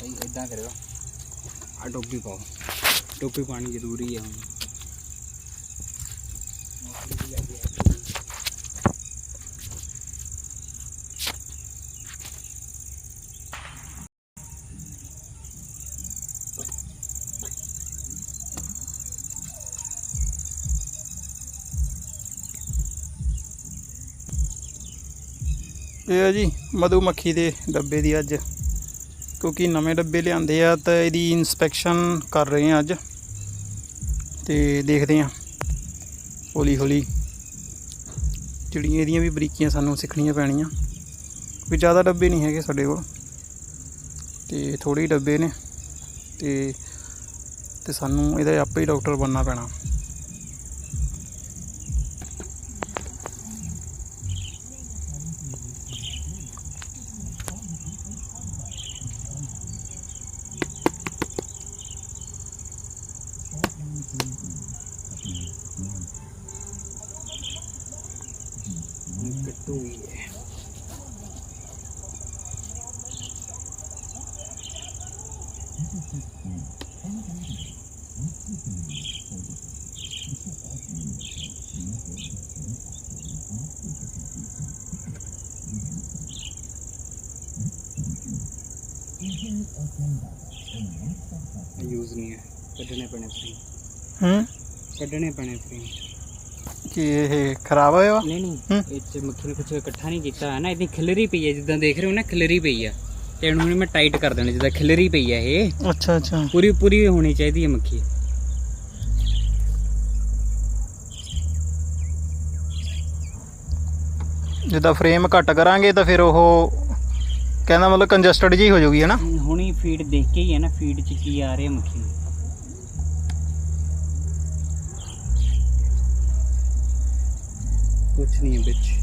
ਭਾਈ ਇਦਾਂ ਕਰਿਓ। ਆ ਟੋਪੀ ਪਾਓ। ਟੋਪੀ ਪਾਣੀ ਜ਼ਰੂਰੀ ਹੈ ਹੁਣ। ਇਹ ਆ ਜੀ ਮਧੂ ਮੱਖੀ ਦੇ ਡੱਬੇ ਦੀ ਅੱਜ। ਕਿਉਂਕਿ ਨਵੇਂ ਡੱਬੇ ਲਿਆਂਦੇ ਆ ਤਾਂ ਇਹਦੀ ਇਨਸਪੈਕਸ਼ਨ ਕਰ ਰਹੇ ਆ ਅੱਜ। ਤੇ ਦੇਖਦੇ ਆ। ਹੌਲੀ ਹੌਲੀ ਜਿਹੜੀਆਂ ਇਹਦੀਆਂ ਵੀ ਬਰੀਕੀਆਂ ਸਾਨੂੰ ਸਿੱਖਣੀਆਂ ਪੈਣੀਆਂ। ਵੀ ਜ਼ਿਆਦਾ ਡੱਬੇ ਨਹੀਂ ਹੈਗੇ ਸਾਡੇ ਕੋਲ। ਤੇ ਥੋੜੇ ਹੀ ਡੱਬੇ ਨੇ। ਤੇ ਤੇ ਸਾਨੂੰ ਇਹਦਾ ਆਪੇ ਹੀ ਡਾਕਟਰ ਬਣਨਾ ਪੈਣਾ। ਯੂਜ਼ ਨਹੀਂ ਹੈ ਕੱਢਣੇ ਪੈਣੇ ਫ੍ਰੀ ਹੂੰ ਕੱਢਣੇ ਪੈਣੇ ਫ੍ਰੀ ਕਿ ਇਹ ਖਰਾਬ ਹੋਇਆ? ਨਹੀਂ ਨਹੀਂ। ਇਹ ਚ ਮੱਖੀ ਨੇ ਕੁਝ ਇਕੱਠਾ ਨਹੀਂ ਕੀਤਾ ਹੈ ਨਾ ਇਹਦੀ ਖਿਲਰੀ ਪਈ ਹੈ ਜਿੱਦਾਂ ਦੇਖ ਰਹੇ ਹੋ ਨਾ ਖਿਲਰੀ ਪਈ ਆ ਤੇ ਇਹਨੂੰ ਹੁਣ ਮੈਂ ਟਾਈਟ ਕਰ ਦੇਣਾ ਜਿੱਦਾਂ ਖਿਲਰੀ ਪਈ ਹੈ ਇਹ। ਅੱਛਾ ਅੱਛਾ। ਪੂਰੀ ਪੂਰੀ ਹੋਣੀ ਚਾਹੀਦੀ ਹੈ ਮੱਖੀ। ਜਿੱਦਾਂ ਫਰੇਮ ਘੱਟ ਕਰਾਂਗੇ ਤਾਂ ਫਿਰ ਉਹ ਕਹਿੰਦਾ ਮਤਲਬ ਕੰਜਸਟਡ ਜੀ ਹੋ ਜਾਊਗੀ ਹੈ ਨਾ? ਹੁਣੀ ਫੀਡ ਦੇਖ ਕੇ ਹੀ ਹੈ ਨਾ ਫੀਡ ਚ ਕੀ ਆ ਰਿਹਾ ਮੱਖੀ। ਕੁਛ ਨਹੀਂ ਹੈ ਵਿੱਚ।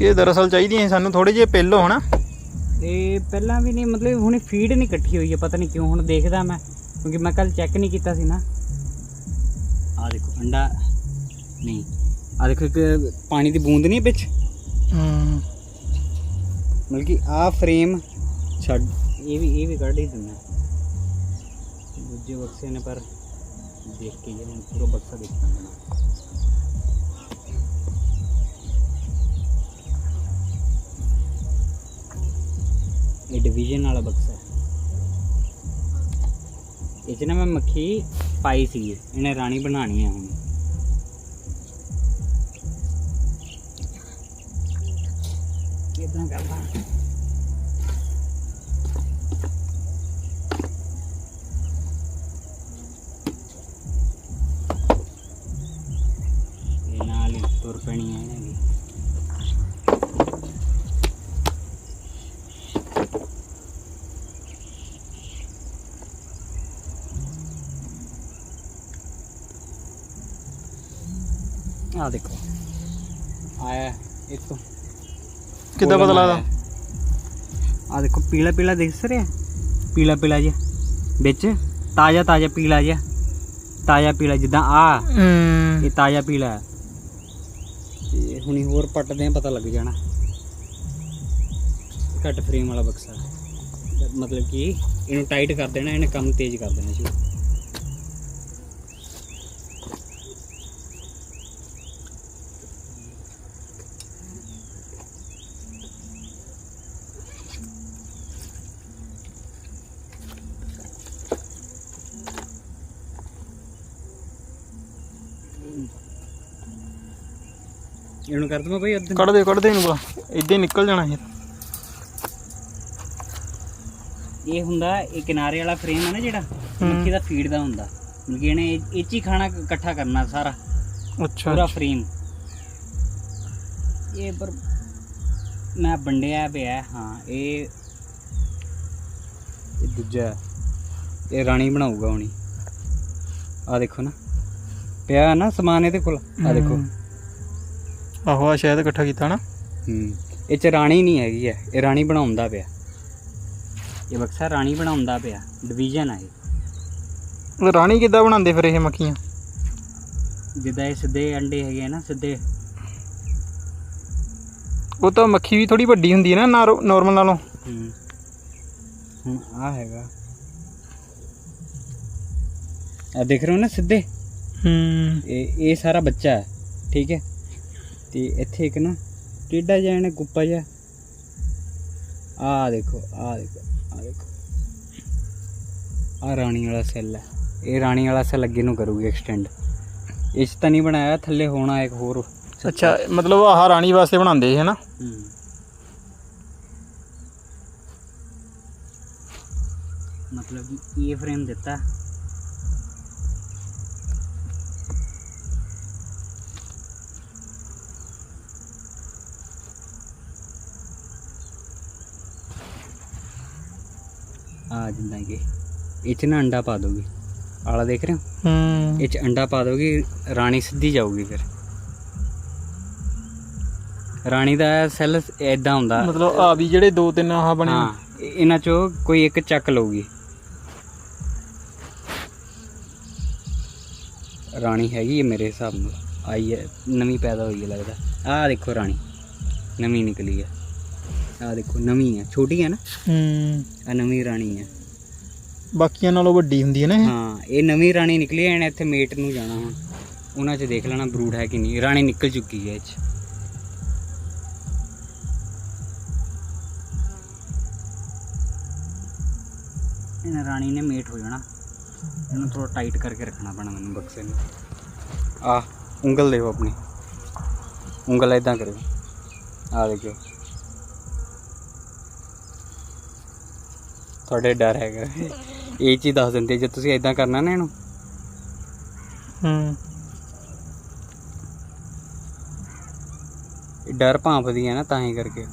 ਇਹ ਦਰਅਸਲ ਚਾਹੀਦੀਆਂ ਸਾਨੂੰ ਥੋੜੇ ਜਿਹੇ ਪਹਿਲੋਂ ਹਨਾ ਇਹ ਪਹਿਲਾਂ ਵੀ ਨਹੀਂ ਮਤਲਬ ਹੁਣੇ ਫੀਡ ਨਹੀਂ ਇਕੱਠੀ ਹੋਈ ਹੈ ਪਤਾ ਨਹੀਂ ਕਿਉਂ ਹੁਣ ਦੇਖਦਾ ਮੈਂ ਕਿਉਂਕਿ ਮੈਂ ਕੱਲ ਚੈੱਕ ਨਹੀਂ ਕੀਤਾ ਸੀ ਨਾ। ਆ ਦੇਖੋ ਅੰਡਾ ਨਹੀਂ ਆ ਦੇਖੋ ਇੱਕ ਪਾਣੀ ਦੀ ਬੂੰਦ ਨਹੀਂ ਵਿੱਚ? ਹੂੰ। ਮਤਲਬ ਕਿ ਆ ਫਰੇਮ ਛੱਡ ਇਹ ਵੀ ਇਹ ਵੀ ਕੱਢ ਹੀ ਦਿੰਦਾ। ਦੂਜੇ ਬਕਸੇ ਨੇ ਪਰ ਦੇਖ ਕੇ ਇਹ ਪੂਰਾ ਬਕਸਾ ਦੇਖਣਾ ਪੈਣਾ। ਇਹ ਡਿਵੀਜ਼ਨ ਵਾਲਾ ਬਕਸਾ ਹੈ। ਇਹ 'ਚ ਨਾ ਮੈਂ ਮੱਖੀ ਪਾਈ ਸੀ ਇਹਨੇ ਰਾਣੀ ਬਣਾਣੀ ਹੈ ਹੁਣ। ਕਿਦਾਂ ਕਰਦਾ? ਕਿੱਦਾਂ ਪਤਾ ਲੱਗਦਾ? ਆ ਦੇਖੋ ਪੀਲਾ ਪੀਲਾ ਦਿਖ ਰਿਹਾ ਪੀਲਾ ਪੀਲਾ ਜਿਹਾ। ਵਿੱਚ ਤਾਜ਼ਾ ਤਾਜ਼ਾ ਪੀਲਾ ਜਿਹਾ। ਤਾਜ਼ਾ ਪੀਲਾ ਜਿੱਦਾਂ ਆ। ਇਹ ਤਾਜ਼ਾ ਪੀਲਾ ਹੈ। ਤੇ ਹੁਣੀ ਹੋਰ ਪੱਟਦੇ ਆ ਪਤਾ ਲੱਗ ਜਾਣਾ। ਘੱਟ ਫਰੇਮ ਵਾਲਾ ਬਕਸਾ। ਮਤਲਬ ਕਿ ਇਹਨੂੰ ਟਾਈਟ ਕਰ ਦੇਣਾ ਇਹਨੇ ਕੰਮ ਤੇਜ਼ ਕਰ ਦੇਣਾ ਸ਼ੁਰੂ ਇਹਨੂੰ ਕਰ ਦਵਾਂ ਭਾਈ ਅੱਧ ਕੱਢ ਦੇ ਕੱਢ ਦੇ ਇਹਨੂੰ ਬਾ ਇਦਾਂ ਹੀ ਨਿਕਲ ਜਾਣਾ ਯਾਰ ਇਹ ਹੁੰਦਾ ਇਹ ਕਿਨਾਰੇ ਵਾਲਾ ਫਰੇਮ ਹੈ ਨਾ ਜਿਹੜਾ ਮੱਖੀ ਦਾ ਫੀਡ ਦਾ ਹੁੰਦਾ। ਮਤਲਬ ਇਹਨੇ ਇਹ ਇਹ 'ਚ ਹੀ ਖਾਣਾ ਇਕੱਠਾ ਕਰਨਾ ਸਾਰਾ। ਅੱਛਾ। ਪੂਰਾ ਫਰੇਮ ਇਹ ਪਰ ਮੈਂ ਵੰਡਿਆ ਪਿਆ ਹੈ, ਇਹ ਇਹ ਦੂਜਾ। ਇਹ ਰਾਣੀ ਬਣਾਊਗਾ ਹੁਣੀ। ਆ ਦੇਖੋ ਨਾ। ਪਿਆ ਹੈ ਨਾ ਸਮਾਨ ਇਹਦੇ ਕੋਲ। ਆ ਦੇਖੋ। ਆਹੋ ਆ ਸ਼ਾਇਦ ਇਕੱਠਾ ਕੀਤਾ ਨਾ। ਹੂੰ। ਇਹ ਚ ਰਾਣੀ ਨਹੀਂ ਹੈਗੀ ਹੈ ਇਹ ਰਾਣੀ ਬਣਾਉਂਦਾ ਪਿਆ। ਇਹ ਬਕਸਾ ਰਾਣੀ ਬਣਾਉਂਦਾ ਪਿਆ। ਡਿਵੀਜ਼ਨ ਆ ਇਹ। ਰਾਣੀ ਕਿੱਦਾਂ ਬਣਾਉਂਦੇ ਫਿਰ ਇਹ ਮੱਖੀਆਂ? ਜਿੱਦਾਂ ਇਹ ਸਿੱਧੇ ਅੰਡੇ ਹੈਗੇ ਆ ਨਾ ਸਿੱਧੇ। ਉਹ ਤਾਂ ਮੱਖੀ ਵੀ ਥੋੜੀ ਵੱਡੀ ਹੁੰਦੀ ਹੈ ਨਾ ਨਾਰਮਲ ਨਾਲੋਂ। ਹੂੰ। ਹੁਣ ਆ ਹੈਗਾ। ਆ ਦੇਖ ਰਹੇ ਹੋ ਨਾ ਸਿੱਧੇ? ਹੂੰ। ਇਹ ਇਹ ਸਾਰਾ ਬੱਚਾ ਹੈ ਠੀਕ ਹੈ? ਤੇ ਇੱਥੇ ਇੱਕ ਨਾ ਟੇਡਾ ਜਿਹਾ ਗੁੱਪਾ ਜਿਹਾ। ਆ ਦੇਖੋ ਆ ਦੇਖੋ ਆ ਦੇਖੋ। ਆ ਰਾਣੀ ਵਾਲਾ ਸੈੱਲ ਹੈ। ਇਹ ਰਾਣੀ ਵਾਲਾ ਸੈੱਲ ਅੱਗੇ ਨੂੰ ਕਰੂਗੀ ਐਕਸਟੈਂਡ ਇਸ ਤਾਂ ਨਹੀਂ ਬਣਾਇਆ ਥੱਲੇ ਹੋਣਾ ਇੱਕ ਹੋਰ ਅੱਛਾ ਮਤਲਬ ਆਹ ਰਾਣੀ ਵਾਸਤੇ ਬਣਾਉਂਦੇ ਹੈ। ਨਾ ਮਤਲਬ ਕਿ ਇਹ ਫਰੇਮ ਆ ਜਿੰਦਾ ਕਿ ਇਹ ਚ ਨਾ ਅੰਡਾ ਪਾ ਦੋਗੇ ਆਲਾ ਦੇਖ ਰਹੇ ਹੋ? ਹੂੰ। ਇਹ ਚ ਅੰਡਾ ਪਾ ਦੋਗੇ ਰਾਣੀ ਸਿੱਧੀ ਜਾਊਗੀ ਫਿਰ। ਰਾਣੀ ਦਾ ਸੈੱਲ ਐਦਾਂ ਹੁੰਦਾ। ਮਤਲਬ ਆ ਵੀ ਜਿਹੜੇ ਦੋ ਤਿੰਨ ਆਹ ਬਣੇ ਹਾਂ ਇਹ- ਇਹਨਾਂ ਚੋਂ ਕੋਈ ਇੱਕ ਚੱਕ ਲਊਗੀ। ਰਾਣੀ ਹੈਗੀ ਹੈ ਮੇਰੇ ਹਿਸਾਬ ਨਾਲ। ਆਈ ਹੈ ਨਵੀਂ ਪੈਦਾ ਹੋਈ ਹੈ ਲੱਗਦਾ। ਆਹ ਦੇਖੋ ਰਾਣੀ ਨਵੀਂ ਨਿਕਲੀ ਹੈ ਆਹ ਦੇਖੋ ਨਵੀਂ ਹੈ ਛੋਟੀ ਹੈ ਨਾ? ਹੂੰ। ਆ ਨਵੀਂ ਰਾਣੀ ਹੈ ਬਾਕੀਆਂ ਨਾਲੋਂ ਵੱਡੀ ਹੁੰਦੀ ਹੈ ਨਾ ਇਹ? ਹਾਂ ਇਹ ਨਵੀਂ ਰਾਣੀ ਨਿਕਲੀ ਇਹਨੇ ਇੱਥੇ ਮੇਟ ਨੂੰ ਜਾਣਾ ਹੁਣ ਉਹਨਾਂ 'ਚ ਦੇਖ ਲੈਣਾ ਬਰੂਡ ਹੈ ਕਿ ਨਹੀਂ। ਰਾਣੀ ਨਿਕਲ ਚੁੱਕੀ ਹੈ ਇਹ 'ਚ। ਇਹਨਾਂ ਰਾਣੀ ਨੇ ਮੇਟ ਹੋ ਜਾਣਾ। ਇਹਨੂੰ ਥੋੜਾ ਟਾਈਟ ਕਰਕੇ ਰੱਖਣਾ ਪੈਣਾ ਮੈਨੂੰ ਬਕਸੇ ਨੂੰ। ਆ ਉਂਗਲ ਦੇਖੋ ਆਪਣੀ। ਉਂਗਲ ਇਦਾਂ ਕਰਿਓ। ਆ ਦੇਖਿਓ। ਤੁਹਾਡੇ ਡਰ ਹੈਗਾ। ਇਹ ਚੀਜ਼ ਦੱਸ ਦਿੰਦੇ ਜੇ ਤੁਸੀਂ ਇਦਾਂ ਕਰਨਾ ਨਾ ਇਹਨੂੰ। ਹੂੰ। ਡਰ ਭਾਂਪਦੀ ਹੈ ਨਾ ਤਾਂ ਹੀ ਕਰਕੇ।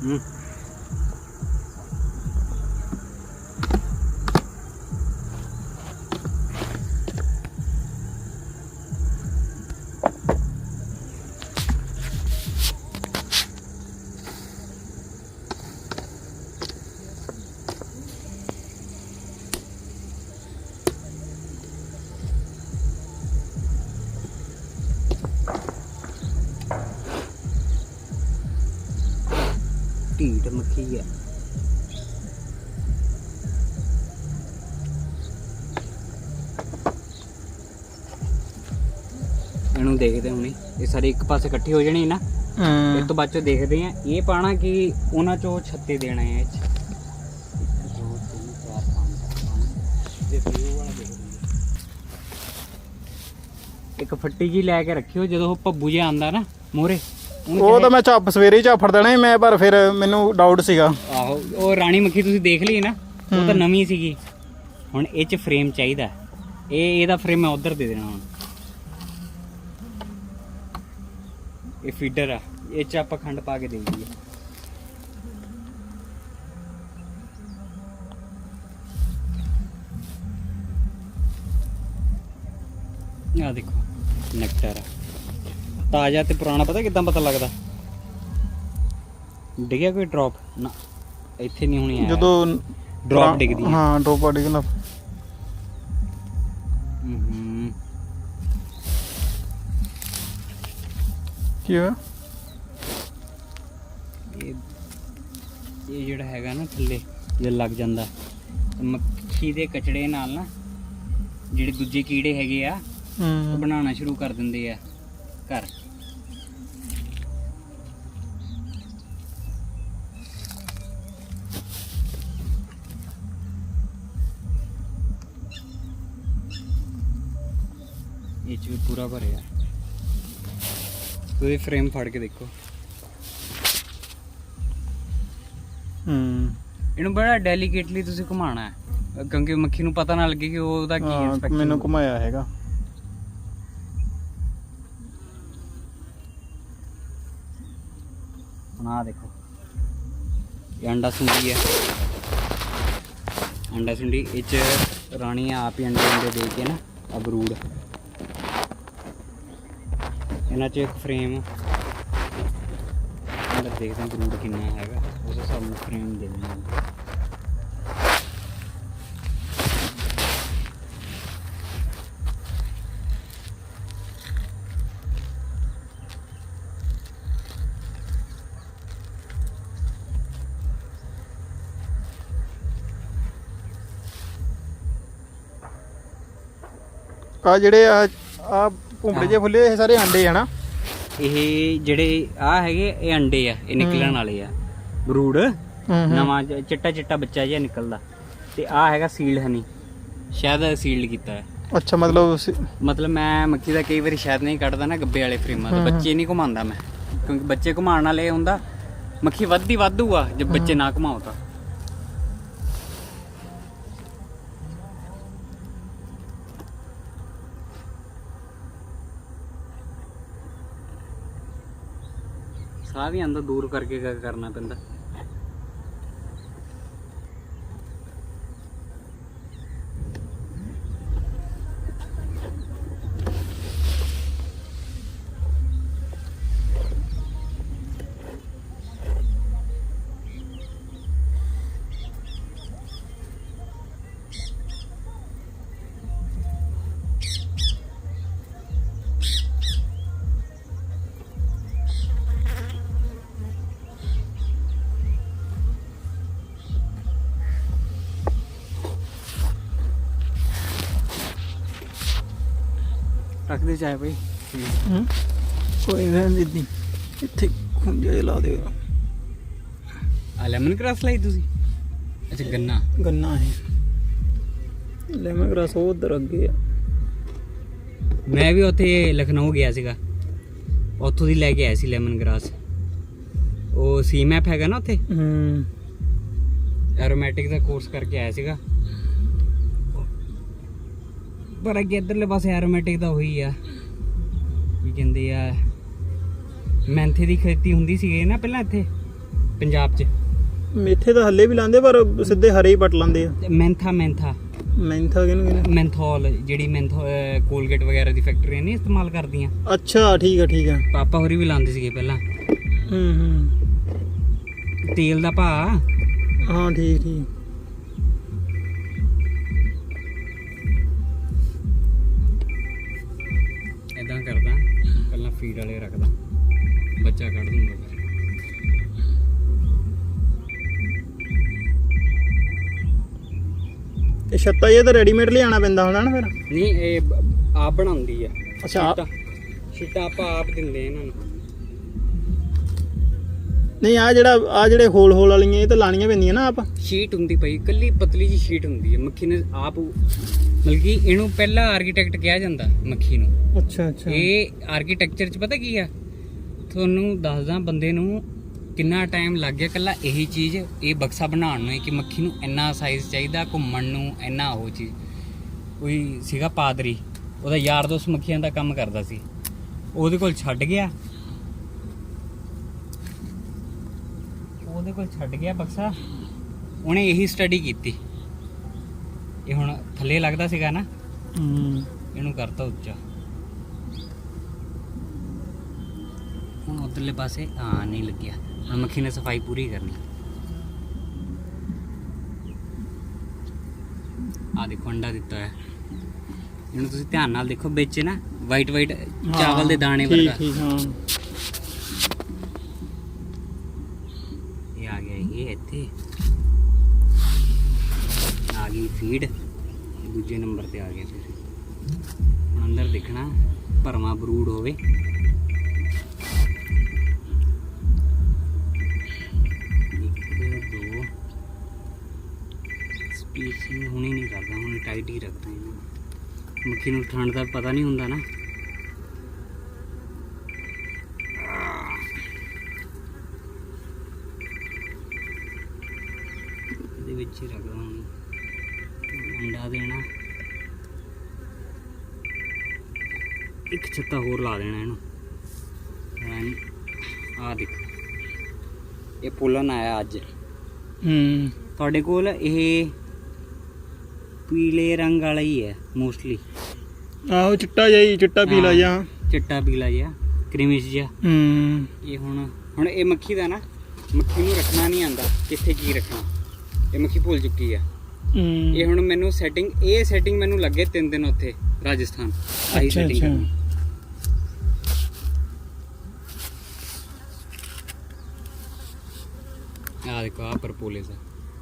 ਹੂੰ ਇਹਨੂੰ ਦੇਖਦੇ ਹੁਣੇ। ਇਹ ਸਾਰੇ ਇੱਕ ਪਾਸੇ ਇਕੱਠੀ ਹੋ ਜਾਣੀ ਨਾ। ਇਹ ਹੂੰ ਤੋਂ ਬਾਅਦ ਚੋਂ ਦੇਖਦੇ ਆ ਇਹ ਪਾਣਾ ਕਿ ਉਹਨਾਂ ਚੋਂ ਛੱਤੇ ਦੇਣਾ ਹੈ ਇਹ ਚ। ਇੱਕ। ਜੇ ਵਾਲਾ ਦੇਖਦੇ ਫੱਟੀ ਜੀ ਲੈ ਕੇ ਰੱਖਿਓ ਜਦੋਂ ਉਹ ਭੱਬੂ ਜਿਹਾ ਆਂਦਾ ਨਾ ਮੋਰੇ ਉਹ ਤਾਂ ਮੈਂ ਝਾਪ ਸਵੇਰੇ ਹੀ ਝਾਫੜ ਦੇਣਾ ਮੈਂ ਪਰ ਫਿਰ ਮੈਨੂੰ ਡਾਊਟ ਸੀਗਾ। ਆਹੋ ਉਹ ਰਾਣੀ ਮੱਖੀ ਤੁਸੀਂ ਦੇਖ ਲਈ ਨਾ ਉਹ ਤਾਂ ਨਵੀਂ ਸੀਗੀ। ਹੁਣ ਇਹ ਚ ਫਰੇਮ ਚਾਹੀਦਾ। ਇਹ ਇਹਦਾ ਫਰੇਮ ਮੈਂ ਉਧਰ ਦੇ ਦੇਣਾ ਹੁਣ। ਇਹ ਫੀਡਰ ਆ। ਇਹ ਚ ਆਪਾਂ ਖੰਡ ਪਾ ਕੇ ਦਈਏ ਆ। ਦੇਖੋ ਨੈਕਟਰ ਆ। ਤਾਜ਼ਾ ਤੇ ਪੁਰਾਣਾ ਪਤਾ ਕਿਦਾਂ ਪਤਾ ਲੱਗਦਾ? ਡਿੱਗਿਆ ਕੋਈ ਡ੍ਰੌਪ ਨਾ ਇੱਥੇ ਨਹੀਂ ਹੋਣੀ ਜਦੋਂ ਡ੍ਰੌਪ ਡਿੱਗਦੀ ਹਾਂ ਡ੍ਰੌਪ ਡਿੱਗਣਾ ਕੀ ਹੋਇਆ ਇਹ ਇਹ ਜਿਹੜਾ ਹੈਗਾ ਨਾ ਥੱਲੇ ਜੇ ਲੱਗ ਜਾਂਦਾ। ਤਾਂ ਮੱਖੀ ਦੇ ਕਚੜੇ ਨਾਲ ਨਾ ਜਿਹੜੇ ਦੂਜੇ ਕੀੜੇ ਹੈਗੇ ਆ ਉਹ ਹੂੰ। ਬਣਾਉਣਾ ਸ਼ੁਰੂ ਕਰ ਦਿੰਦੇ ਆ ਘਰ। ਇਹ ਚ ਵੀ ਪੂਰਾ ਭਰਿਆ। ਤੁਸੀਂ ਫਰੇਮ ਫੜ ਕੇ ਦੇਖੋ। ਹੂੰ। ਇਹਨੂੰ ਬੜਾ ਡੈਲੀਕੇਟਲੀ ਤੁਸੀਂ ਘੁਮਾਉਣਾ ਹੈ। ਕਿਉਂਕਿ ਮੱਖੀ ਨੂੰ ਪਤਾ ਨਾ ਲੱਗੇ ਕਿ ਉਹਦਾ ਕੀ ਹਾਂ, ਇਨਸਪੈਕਸ਼ਨ ਮੈਨੂੰ ਘੁਮਾਇਆ ਹੈਗਾ। ਆਹ ਦੇਖੋ। ਇਹ ਅੰਡਾ ਸੁੰਡੀ ਹੈ। ਅੰਡਾ ਸੁੰਡੀ ਇਹ ਚ ਰਾਣੀ ਆਪ ਹੀ ਅੰਡੇ ਅੰਡੇ ਦੇ ਕੇ ਨਾ ਅਬਰੂੜ ਇਹਨਾਂ ਚ ਇੱਕ ਫਰੇਮ ਅੰਦਰ ਦੇਖਦੇ ਹਾਂ ਬਰੂਡ ਕਿੰਨਾ ਹੈਗਾ। ਉਸ ਹਿਸਾਬ ਨਾਲ ਫਰੇਮ ਦੇ ਦਿੰਦੇ ਆ ਜਿਹੜੇ ਆ ਆ ਭੁੰਬੜੇ ਜੇ ਫੁੱਲੇ ਇਹ ਸਾਰੇ ਅੰਡੇ ਆ ਨਾ? ਇਹ ਜਿਹੜੇ ਆ ਹੈਗੇ ਇਹ ਅੰਡੇ ਆ ਇਹ ਨਿਕਲਣ ਵਾਲੇ ਆ। ਬਰੂਡ ਨਵਾਂ ਚਿੱਟਾ ਚਿੱਟਾ ਬੱਚਾ ਜਿਹਾ ਨਿਕਲਦਾ। ਤੇ ਆ ਹੈਗਾ ਸੀਲਡ ਹਨੀ ਸ਼ਾਇਦ ਸੀਲਡ ਕੀਤਾ ਹੈ। ਅੱਛਾ ਮਤਲਬ ਮਤਲਬ ਮੈਂ ਮੱਖੀ ਦਾ ਕਈ ਵਾਰੀ ਸ਼ਾਇਦ ਨਹੀਂ ਕੱਢਦਾ ਨਾ ਗੱਬੇ ਵਾਲੇ ਫਰੇਮਾਂ ਤੋਂ। ਬੱਚੇ ਨਹੀਂ ਘੁਮਾਉਂਦਾ ਮੈਂ। ਕਿਉਂਕਿ ਬੱਚੇ ਘੁਮਾਉਣ ਵਾਲੇ ਹੁੰਦਾ ਮੱਖੀ ਵੱਧਦੀ ਵਾਧੂ ਆ ਜੇ ਬੱਚੇ ਨਾ ਘੁਮਾਓ ਤਾਂ। ਸਾਹ ਵੀ ਆਂਦਾ ਦੂਰ ਕਰਕੇ ਕਰਨਾ ਪੈਂਦਾ। ਰੱਖਦੇ ਚਾਹੇ ਹਮ? ਕੋਈ ਨਾ ਦਿੱਦੀ ਇੱਥੇ ਖੁੰਝੇ ਲਾ ਦੇ ਆ ਲੈਮਨ ਗ੍ਰਾਸ ਲਈ ਤੁਸੀਂ? ਅੱਛਾ ਗੰਨਾ। ਗੰਨਾ ਹੈ। ਲੈਮਨ ਗ੍ਰਾਸ ਉਹ ਉਧਰ ਅੱਗੇ ਆ। ਮੈਂ ਵੀ ਉੱਥੇ ਲਖਨਊ ਗਿਆ ਸੀਗਾ। ਉੱਥੋਂ ਦੀ ਲੈ ਕੇ ਆਇਆ ਸੀ ਲੈਮਨ ਗ੍ਰਾਸ ਉਹ ਸੀ ਮੈਪ ਹੈਗਾ ਨਾ ਉੱਥੇ? ਹੂੰ। ਐਰੋਮੈਟਿਕ ਦਾ ਕੋਰਸ ਕਰਕੇ ਆਇਆ ਸੀਗਾ। ਪਰ ਅੱਗੇ ਇਧਰਲੇ ਪਾਸੇ ਐਰੋਮੈਟਿਕ ਦਾ ਹੋਈ ਆ। ਕੀ ਕਹਿੰਦੇ ਆ ਮੈਂਥੇ ਦੀ ਖੇਤੀ ਹੁੰਦੀ ਸੀਗੀ ਨਾ ਪਹਿਲਾਂ ਇੱਥੇ ਪੰਜਾਬ 'ਚ। ਮੇਥੇ ਤਾਂ ਹੱਲੇ ਵੀ ਲਾਉਂਦੇ ਪਰ ਸਿੱਧੇ ਹਰੇ ਹੀ ਪਟ ਲਾਉਂਦੇ ਆ। ਤੇ ਮੈਂਥਾ ਮੈਂਥਾ। ਮੈਂਥਾ ਕਿਹਨੂੰ ਕਹਿੰਦੇ? ਮੈਂਥੋਲ ਜਿਹੜੀ ਮੈਂਥੋ ਕੋਲਗੇਟ ਵਗੈਰਾ ਦੀ ਫੈਕਟਰੀਆਂ ਨਹੀਂ ਇਸਤੇਮਾਲ ਕਰਦੀਆਂ। ਅੱਛਾ ਠੀਕ ਆ ਠੀਕ ਆ। ਪਾਪਾ ਹੋਰੀ ਵੀ ਲਾਉਂਦੇ ਸੀਗੇ ਪਹਿਲਾਂ। ਹੂੰ ਹੂੰ। ਤੇਲ ਦਾ ਭਾ ਹਾਂ ਠੀਕ ਠੀਕ। ਫੀਡ ਵਾਲੇ ਰੱਖਦਾ। ਬੱਚਾ ਕੱਢ ਦੂੰਗਾ ਫਿਰ। ਇਹ ਛੱਤਾ ਇਹ ਤਾਂ ਰੈਡੀਮੇਡ ਲਿਆਣਾ ਪੈਂਦਾ ਹੋਣਾ ਨਾ ਫਿਰ? ਨਹੀਂ ਇਹ ਆਪ ਬਣਾਉਂਦੀ ਆ। ਅੱਛਾ, ਆਪ- ਆਪਾਂ ਆਪ ਦਿੰਦੇ ਇਹਨਾਂ ਨੂੰ। ਨਹੀਂ ਆ ਜਿਹੜਾ ਆ ਜਿਹੜੇ ਹੋਲ ਹੋਲ ਵਾਲੀਆਂ ਇਹ ਤਾਂ ਲਾਣੀਆਂ ਪੈਂਦੀਆਂ ਨਾ ਆਪ? ਸ਼ੀਟ ਹੁੰਦੀ ਪਈ ਕੱਲੀ ਪਤਲੀ ਜੀ ਸ਼ੀਟ ਹੁੰਦੀ ਹੈ ਮੱਖੀ ਨੇ ਆਪ ਮਤਲਬ ਕਿ ਇਹਨੂੰ ਪਹਿਲਾ ਆਰਕੀਟੈਕਟ ਕਿਹਾ ਜਾਂਦਾ ਮੱਖੀ ਨੂੰ। ਅੱਛਾ ਅੱਛਾ। ਇਹ ਆਰਕੀਟੈਕਚਰ ਚ ਪਤਾ ਕੀ ਆ? ਤੁਹਾਨੂੰ ਦੱਸਦਾ ਬੰਦੇ ਨੂੰ ਕਿੰਨਾ ਟਾਈਮ ਲੱਗ ਗਿਆ ਕੱਲਾ ਇਹੀ ਚੀਜ਼ ਇਹ ਬਕਸਾ ਬਣਾਉਣ ਨੂੰ ਕਿ ਮੱਖੀ ਨੂੰ ਇੰਨਾ ਸਾਈਜ਼ ਚਾਹੀਦਾ ਘੁੰਮਣ ਨੂੰ ਇੰਨਾ ਉਹ ਚੀਜ਼। ਕੋਈ ਸੀਗਾ ਪਾਦਰੀ ਉਹਦਾ ਯਾਰ ਦੋਸਤ ਮੱਖੀਆਂ ਦਾ ਕੰਮ ਕਰਦਾ ਸੀ। ਉਹਦੇ ਕੋਲ ਛੱਡ ਗਿਆ। ਉਹਦੇ ਕੋਲ ਛੱਡ ਗਿਆ ਬਕਸਾ। ਉਹਨੇ ਇਹੀ ਸਟੱਡੀ ਕੀਤੀ। ਇਹ ਹੁਣ ਥੱਲੇ ਲੱਗਦਾ ਸੀਗਾ ਨਾ ਹੂੰ। ਇਹਨੂੰ ਕਰਤਾ ਉੱਚਾ। ਹੁਣ ਉਧਰਲੇ ਪਾਸੇ ਹਾਂ ਨਹੀਂ ਲੱਗਿਆ। ਹੁਣ ਮੱਖੀ ਨੇ ਸਫ਼ਾਈ ਪੂਰੀ ਕਰਨੀ। ਆ ਦੇਖੋ ਅੰਡਾ ਦਿੱਤਾ ਹੈ ਇਹਨੂੰ ਤੁਸੀਂ ਧਿਆਨ ਨਾਲ ਦੇਖੋ ਵਿੱਚ ਨਾ ਵਾਈਟ ਵਾਈਟ ਚਾਵਲ ਦੇ ਦਾਣੇ ਠੀਕ ਵਰਗਾ। ਠੀਕ ਹਾਂ। ਇਹ ਆ ਗਿਆ ਇਹ ਇੱਥੇ। ਆ ਗਈ ਫੀਡ ਦੂਜੇ ਨੰਬਰ ਤੇ ਆ ਗਿਆ ਫਿਰ ਹੁਣ ਅੰਦਰ ਦੇਖਣਾ ਭਰਮਾ ਬਰੂਡ ਹੋਵੇ। ਇੱਕ ਹੁਣੇ ਨਹੀਂ ਕਰਦਾ, ਹੁਣ ਟਾਈਟ ਹੀ ਰੱਖਦਾ ਇਹਨੂੰ। ਮੱਖੀ ਨੂੰ ਠੰਡ ਦਾ ਪਤਾ ਨਹੀਂ ਹੁੰਦਾ ਨਾ। ਵਿੱਚ ਹੀ ਰੱਖਦਾ ਹੁਣ ਅੰਡਾ ਦੇਣਾ ਇੱਕ ਛੱਤਾ ਹੋਰ ਲਾ ਦੇਣਾ ਇਹਨੂੰ। ਆ ਦੇਖ। ਇਹ ਪੁੱਲਨ ਆਇਆ ਅੱਜ। ਹੂੰ। ਤੁਹਾਡੇ ਕੋਲ ਇਹ ਪੀਲੇ ਰੰਗ ਵਾਲਾ ਹੀ ਹੈ ਮੋਸਟਲੀ ਆਹੋ ਚਿੱਟਾ ਜਿਹਾ ਹੀ ਚਿੱਟਾ ਪੀਲਾ। ਜਿਹਾ। ਚਿੱਟਾ ਪੀਲਾ ਜਿਹਾ ਕ੍ਰੀਮਿਸ਼ ਜਿਹਾ। ਹੂੰ। ਇਹ ਹੁਣ ਹੁਣ ਇਹ ਮੱਖੀ ਦਾ ਨਾ ਮੱਖੀ ਨੂੰ ਰੱਖਣਾ ਨਹੀਂ ਆਂਦਾ ਕਿੱਥੇ ਕੀ ਰੱਖਣਾ। ਇਹ ਮੱਖੀ ਭੁੱਲ ਚੁੱਕੀ ਆ। ਹੂੰ। ਇਹ ਹੁਣ ਮੈਨੂੰ ਸੈਟਿੰਗ ਇਹ ਸੈਟਿੰਗ ਮੈਨੂੰ ਲੱਗੇ 3 ਦਿਨ ਉੱਥੇ ਰਾਜਸਥਾਨ। ਆਹੀ ਸੈਟਿੰਗ। ਕਰਨੀ। ਆ ਦੇਖੋ ਆ ਪਰਪੋਲੇ ਦਾ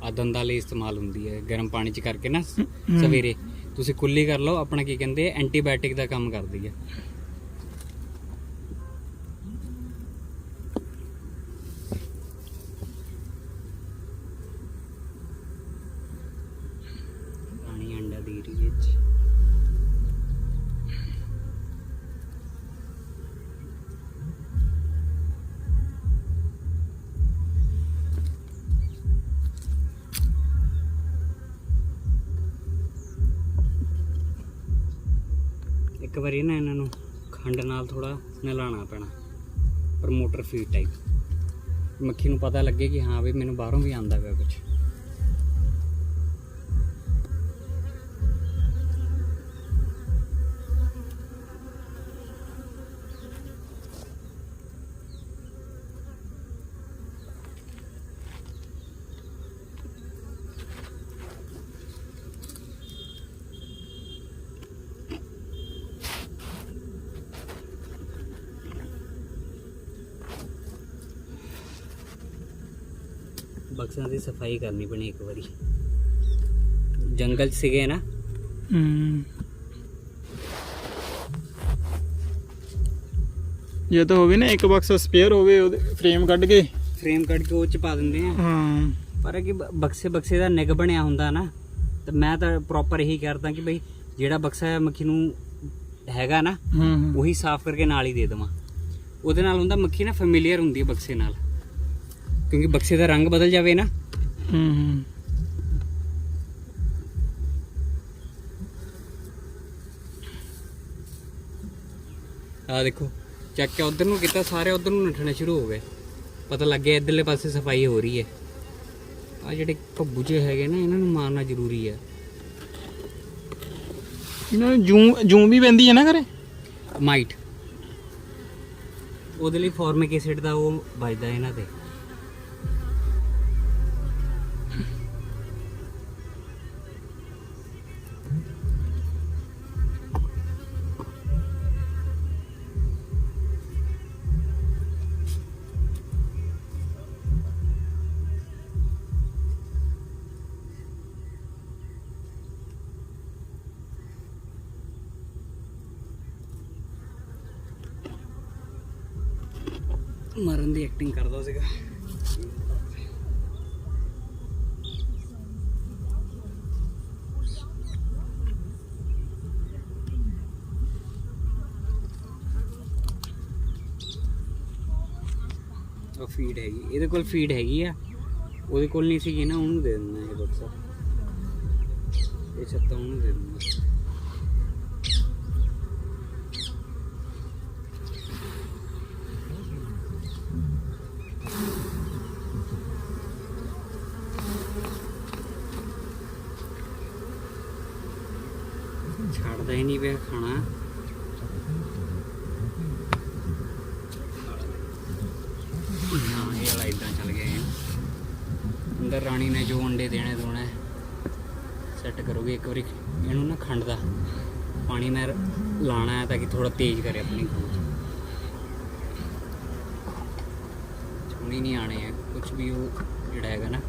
ਆ ਦੰਦਾਂ ਲਈ ਇਸਤੇਮਾਲ ਹੁੰਦੀ ਹੈ ਗਰਮ ਪਾਣੀ ਚ ਕਰਕੇ ਨਾ। ਸਵੇਰੇ। ਤੁਸੀਂ ਕੁੱਲੀ ਕਰ ਲਓ ਆਪਣਾ ਕੀ ਕਹਿੰਦੇ ਐਂਟੀਬਾਇਓਟਿਕ ਦਾ ਕੰਮ ਕਰਦੀ ਹੈ। ਪਾਣੀ ਅੰਡਾ ਦੀ ਰਹੀ ਵਿੱਚ ਇੱਕ ਵਾਰੀ ਨਾ ਇਹਨਾਂ ਨੂੰ ਖੰਡ ਨਾਲ ਥੋੜਾ ਨਲਾਣਾ ਪੈਣਾ ਪ੍ਰਮੋਟਰ ਫੀਡ ਟਾਈਪ ਮੱਖੀ ਨੂੰ ਪਤਾ ਲੱਗੇ ਕਿ ਹਾਂ ਵੀ ਮੈਨੂੰ ਬਾਹਰੋਂ ਵੀ ਆਂਦਾ ਪਿਆ ਕੁਝ ਬਕਸਿਆਂ ਦੀ ਸਫ਼ਾਈ ਕਰਨੀ ਪੈਣੀ ਇੱਕ ਵਾਰੀ। ਜੰਗਲ ਸੀਗੇ ਨਾ? ਹੂੰ। ਜੇ ਤਾਂ ਹੋਵੇ ਨਾ ਇੱਕ ਬਾਕਸ ਸਪੇਅਰ ਹੋਵੇ ਉਹਦੇ ਫਰੇਮ ਕੱਢ ਕੇ। ਫਰੇਮ ਕੱਢ ਕੇ ਉਹ ਚ ਪਾ ਦਿੰਦੇ ਆ। ਹਾਂ। ਪਰ ਕਿ ਬਕਸੇ ਬਕਸੇ ਦਾ ਨਿਗ ਬਣਿਆ ਹੁੰਦਾ ਨਾ ਤੇ ਮੈਂ ਤਾਂ ਪ੍ਰੋਪਰ ਇਹੀ ਕਰਦਾ ਕਿ ਬਈ ਜਿਹੜਾ ਬਕਸਾ ਮੱਖੀ ਨੂੰ ਹੈਗਾ ਨਾ ਉਹੀ ਸਾਫ਼ ਕਰਕੇ ਨਾਲ ਹੀ ਦੇ ਦੇਵਾਂ। ਉਹਦੇ ਨਾਲ ਹੁੰਦਾ ਮੱਖੀ ਨਾ ਫੈਮਿਲੀਅਰ ਹੁੰਦੀ ਹੈ ਬਕਸੇ ਨਾਲ। ਕਿਉਂਕਿ ਬਕਸੇ ਦਾ ਰੰਗ ਬਦਲ ਜਾਵੇ ਨਾ। ਹੂੰ ਹੂੰ। ਆ ਦੇਖੋ ਚੱਕ ਕੇ ਉਧਰ ਨੂੰ ਕੀਤਾ ਸਾਰੇ ਉਧਰ ਨੂੰ ਨੱਠਣੇ ਸ਼ੁਰੂ ਹੋ ਗਏ। ਪਤਾ ਲੱਗ ਗਿਆ ਇਧਰਲੇ ਪਾਸੇ ਸਫ਼ਾਈ ਹੋ ਰਹੀ ਹੈ। ਆ ਜਿਹੜੇ ਭੱਬੂ ਜਿਹੇ ਹੈਗੇ ਨਾ ਇਹਨਾਂ ਨੂੰ ਮਾਰਨਾ ਜ਼ਰੂਰੀ ਹੈ। ਇਹਨਾਂ ਨੂੰ ਜੂਮ ਜੂਮ ਵੀ ਪੈਂਦੀ ਹੈ ਨਾ ਘਰੇ? ਮਾਈਟ। ਉਹਦੇ ਲਈ ਫਾਰਮਿਕ ਐਸਿਡ ਦਾ ਉਹ ਵੱਜਦਾ ਇਹਨਾਂ ਤੇ। ਐਕਟਿੰਗ ਕਰਦਾ ਸੀਗਾ। ਉਹ ਫੀਡ ਹੈਗੀ। ਇਹਦੇ ਕੋਲ ਫੀਡ ਹੈਗੀ ਆ। ਉਹਦੇ ਕੋਲ ਨਹੀਂ ਸੀਗੀ ਨਾ, ਉਹਨੂੰ ਦੇ ਦਿੰਦਾ ਇਹ ਬਕਸਾ ਇਹ ਛੱਤਾਂ ਉਹਨੂੰ ਦੇ ਦਿੰਦਾ ਛੱਡਦਾ ਹੀ ਨਹੀਂ ਪਿਆ ਖਾਣਾ ਹਾਂ ਇਹ ਵਾਲਾ ਇਦਾਂ ਚੱਲ ਗਿਆ ਇਹ। ਅੰਦਰ ਰਾਣੀ ਨੇ ਜੋ ਅੰਡੇ ਦੇਣੇ ਦੋਣੇ ਸੈੱਟ ਕਰੋਗੇ। ਇੱਕ ਵਾਰੀ ਇਹਨੂੰ ਨਾ ਖੰਡ ਦਾ ਪਾਣੀ ਮੈਂ ਲਾਣਾ ਹੈ ਤਾਂ ਕਿ ਥੋੜਾ ਤੇਜ਼ ਕਰੇ ਆਪਣੀ। ਖੋਜ ਚੁਣੀ ਨਹੀਂ ਆਣੇ ਹੈ ਕੁਝ ਵੀ ਉਹ ਜਿਹੜਾ ਹੈਗਾ ਨਾ